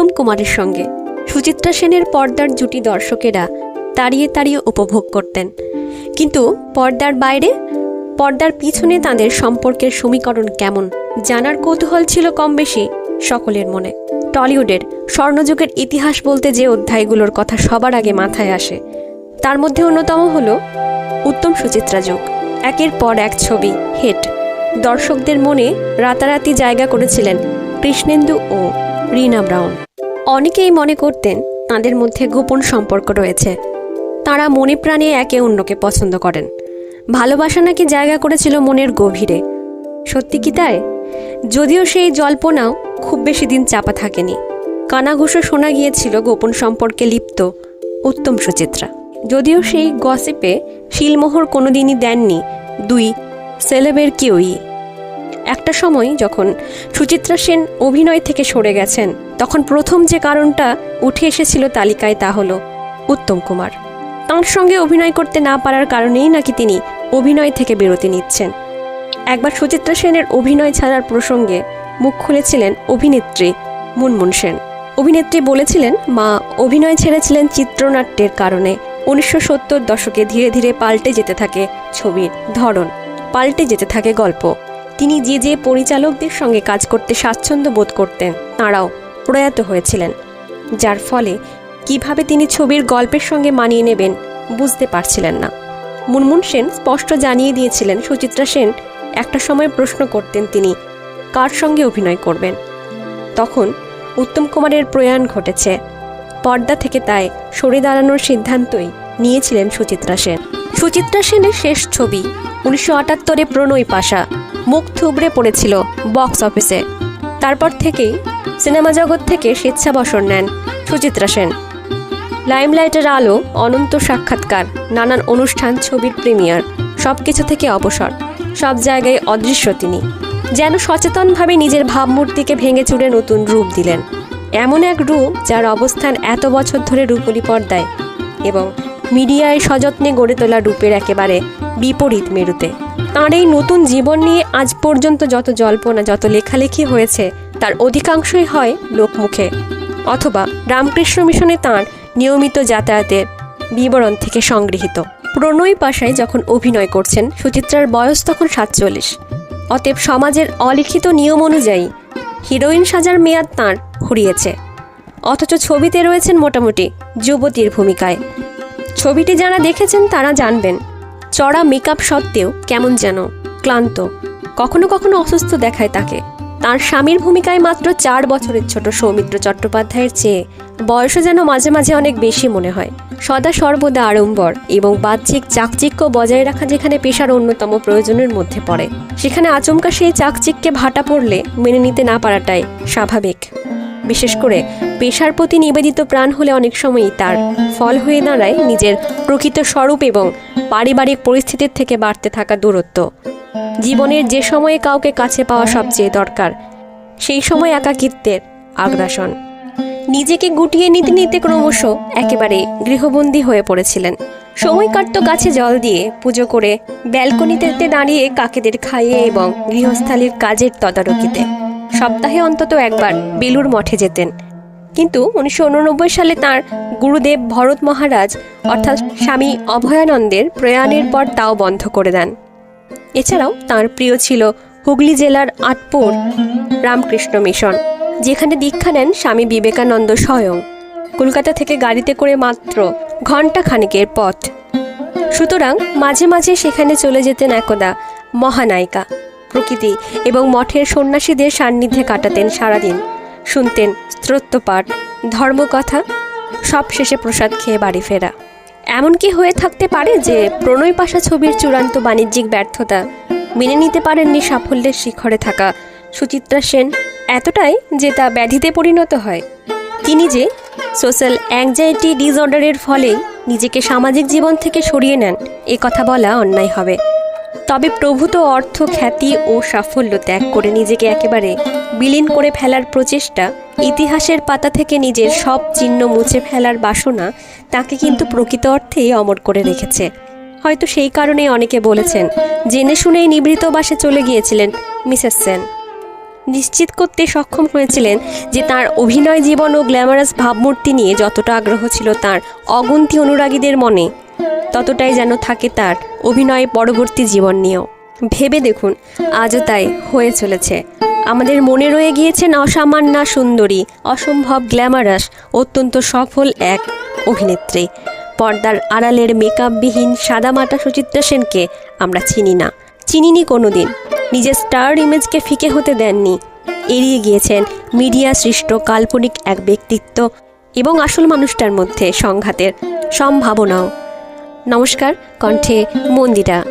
উত্তম কুমারের সঙ্গে। সুচিত্রা সেনের পর্দার জুটি দর্শকেরা তাড়িয়ে তাড়িয়ে উপভোগ করতেন। কিন্তু পর্দার বাইরে, পর্দার পিছনে তাদের সম্পর্কের সমীকরণ কেমন, জানার কৌতূহল ছিল কম বেশি সকলের মনে। টলিউডের স্বর্ণযুগের ইতিহাস বলতে যে অধ্যায়গুলোর কথা সবার আগে মাথায় আসে, তার মধ্যে অন্যতম হল উত্তম সুচিত্রা যুগ। একের পর এক ছবি, হেট। দর্শকদের মনে রাতারাতি জায়গা করেছিলেন কৃষ্ণেন্দু ও রিনা ব্রাউন। অনেকেই মনে করতেন তাদের মধ্যে গোপন সম্পর্ক রয়েছে। তারা মনে প্রাণে একে অন্যকে পছন্দ করেন। ভালোবাসা নাকি জায়গা করেছিল মনের গভীরে। সত্যি কি তাই? যদিও সেই জল্পনাও খুব বেশি দিন চাপা থাকেনি। কানাঘুষো শোনা গিয়েছিল গোপন সম্পর্কে লিপ্ত, উত্তম সুচিত্রা। যদিও সেই গসিপে শিলমোহর কোনোদিনই দেননি দুই, সেলেবের কেউই। একটা সময় যখন সুচিত্রা সেন অভিনয় থেকে সরে গেছেন, তখন প্রথম যে কারণটা উঠে এসেছিল তালিকায় তা হল উত্তম কুমার। তাঁর সঙ্গে অভিনয় করতে না পারার কারণেই নাকি তিনি অভিনয় থেকে বিরতি নিচ্ছেন। একবার সুচিত্রা সেনের অভিনয় ছাড়ার প্রসঙ্গে মুখ খুলেছিলেন অভিনেত্রী মুনমুন সেন। অভিনেত্রী বলেছিলেন, মা, অভিনয় ছেড়েছিলেন চিত্রনাট্যের কারণে। উনিশশো সত্তর দশকে ধীরে ধীরে পাল্টে যেতে থাকে ছবির ধরন, পাল্টে যেতে থাকে গল্প। তিনি যে যে পরিচালকদের সঙ্গে কাজ করতে স্বাচ্ছন্দ্য বোধ করতেন, তাঁরাও প্রয়াত হয়েছিলেন, যার ফলে কীভাবে তিনি ছবির গল্পের সঙ্গে মানিয়ে নেবেন বুঝতে পারছিলেন না। মুনমুন সেন স্পষ্ট জানিয়ে দিয়েছিলেন, সুচিত্রা সেন একটা সময় প্রশ্ন করতেন তিনি, কার সঙ্গে অভিনয় করবেন? তখন উত্তম কুমারের প্রয়াণ ঘটেছে, পর্দা থেকে তাই সরে দাঁড়ানোর সিদ্ধান্তই নিয়েছিলেন সুচিত্রা সেন। সুচিত্রা সেনের শেষ ছবি উনিশশো আটাত্তরে প্রণয় পাশা মুখ থুবড়ে পড়েছিল বক্স অফিসে। তারপর থেকেই সিনেমা জগৎ থেকে স্বেচ্ছাবসর নেন সুচিত্রা সেন। লাইমলাইটের আলো অনন্ত সাক্ষাৎকার, নানান অনুষ্ঠান, ছবির প্রিমিয়ার সব কিছু থেকে অবসর, সব জায়গায় অদৃশ্য তিনি। যেন সচেতনভাবে নিজের ভাবমূর্তিকে ভেঙে চুড়ে নতুন রূপ দিলেন। এমন এক রূপ যার অবস্থান এত বছর ধরে রূপলি পর্দায় এবং মিডিয়ায় সযত্নে গড়ে তোলা রূপের একেবারে বিপরীত মেরুতে। তাঁর এই নতুন জীবন নিয়ে আজ পর্যন্ত যত জল্পনা, যত লেখালেখি হয়েছে, তার অধিকাংশই হয় লোকমুখে। অথবা রামকৃষ্ণ মিশনে তাঁর নিয়মিত যাতায়াতের বিবরণ থেকে সংগৃহীত। প্রণয় পাশায় যখন অভিনয় করছেন, সুচিত্রার বয়স তখন সাতচল্লিশ। অতএব সমাজের অলিখিত নিয়ম অনুযায়ী হিরোইন সাজার মেয়াদ তাঁর ফুরিয়েছে অথচ ছবিতে রয়েছেন মোটামুটি যুবতীর ভূমিকায়। ছবিটি যারা দেখেছেন তারা জানবেন, চড়া মেকআপ সত্ত্বেও কেমন যেন, ক্লান্ত। কখনো কখনো অসুস্থ দেখায় তাকে। তার স্বামীর ভূমিকায় মাত্র চার বছরের ছোট সৌমিত্র চট্টোপাধ্যায়ের চেয়ে বয়সও যেন মাঝে মাঝে অনেক বেশি মনে হয়। সদা সর্বদা আড়ম্বর এবং বাহ্যিক চাকচিক্য বজায় রাখা যেখানে পেশার অন্যতম প্রয়োজনের মধ্যে পড়ে, সেখানে আচমকা সেই চাকচিক্যে ভাটা পড়লে মেনে নিতে না পারাটাই স্বাভাবিক। বিশেষ করে পেশার প্রতি নিবেদিত প্রাণ হলে অনেক সময়ই তার ফল হয়ে দাঁড়ায় নিজের প্রকৃত স্বরূপ এবং পারিবারিক পরিস্থিতির থেকে বাড়তে থাকা দূরত্ব। জীবনের যে সময়ে কাউকে কাছে পাওয়া সবচেয়ে দরকার, সেই সময় একাকিত্বের আগ্রাসন। নিজেকে গুটিয়ে নিতে নিতে ক্রমশ একেবারে গৃহবন্দী হয়ে পড়েছিলেন। সময় কাটত গাছে জল দিয়ে, পুজো করে, ব্যালকনিতে দাঁড়িয়ে কাকেদের খাইয়ে এবং গৃহস্থালির কাজের তদারকিতে। সপ্তাহে অন্তত একবার বেলুর মঠে যেতেন। কিন্তু উনিশশো উননব্বই সালে তার গুরুদেব ভরত মহারাজ, অর্থাৎ স্বামী অভয়ানন্দের প্রয়াণের পর তাও বন্ধ করে দেন। এছাড়াও তার প্রিয় ছিল হুগলি জেলার আটপুর রামকৃষ্ণ মিশন, যেখানে দীক্ষা নেন স্বামী বিবেকানন্দ স্বয়ং। কলকাতা থেকে গাড়িতে করে মাত্র ঘণ্টা খানেকের পথ। সুতরাং মাঝে মাঝে সেখানে চলে যেতেন একদা মহানায়িকা। প্রকৃতি এবং মঠের সন্ন্যাসীদের সান্নিধ্যে কাটাতেন সারাদিন। শুনতেন স্তোত্রপাঠ ধর্মকথা সব শেষে প্রসাদ খেয়ে বাড়ি ফেরা। এমন কি হয়ে থাকতে পারে যে প্রণয় পাশা ছবির চূড়ান্ত বাণিজ্যিক ব্যর্থতা মেনে নিতে পারেননি সাফল্যের শিখরে থাকা সুচিত্রা সেন এতটাই যে তা ব্যাধিতে পরিণত হয়। তিনি যে সোশ্যাল অ্যাংজাইটি ডিসঅর্ডারের ফলেই নিজেকে সামাজিক জীবন থেকে সরিয়ে নেন, এ কথা বলা অন্যায় হবে। তবে প্রভূত অর্থ, খ্যাতি ও সাফল্য ত্যাগ করে নিজেকে একেবারে বিলীন করে ফেলার প্রচেষ্টা, ইতিহাসের পাতা থেকে নিজের সব চিহ্ন মুছে ফেলার বাসনা তাকে কিন্তু প্রকৃত অর্থেই অমর করে রেখেছে। হয়তো সেই কারণেই অনেকে বলেছেন, জেনে শুনেই নিবৃত বাসে চলে গিয়েছিলেন মিসেস সেন। নিশ্চিত করতে সক্ষম হয়েছিলেন যে তার অভিনয় জীবন ও গ্ল্যামারাস ভাবমূর্তি নিয়ে যতটা আগ্রহ ছিল তার অগুন্তি অনুরাগীদের মনে ততটাই যেন থাকে তার অভিনয় পরবর্তী জীবন নিয়েও। ভেবে দেখুন, আজও তাই হয়ে চলেছে। আমাদের মনে রয়ে গিয়েছেন অসামান্য সুন্দরী, অসম্ভব গ্ল্যামারাস, অত্যন্ত সফল এক অভিনেত্রী। পর্দার আড়ালের মেকআপবিহীন সাদামাটা সুচিত্রা সেনকে আমরা চিনি না। চিনিনি কোনোদিন। নিজের স্টার ইমেজকে ফিকে হতে দেননি। এড়িয়ে গিয়েছেন মিডিয়া সৃষ্ট কাল্পনিক এক ব্যক্তিত্ব এবং আসল মানুষটার মধ্যে সংঘাতের সম্ভাবনাও। নমস্কার কণ্ঠে মন্দিরা।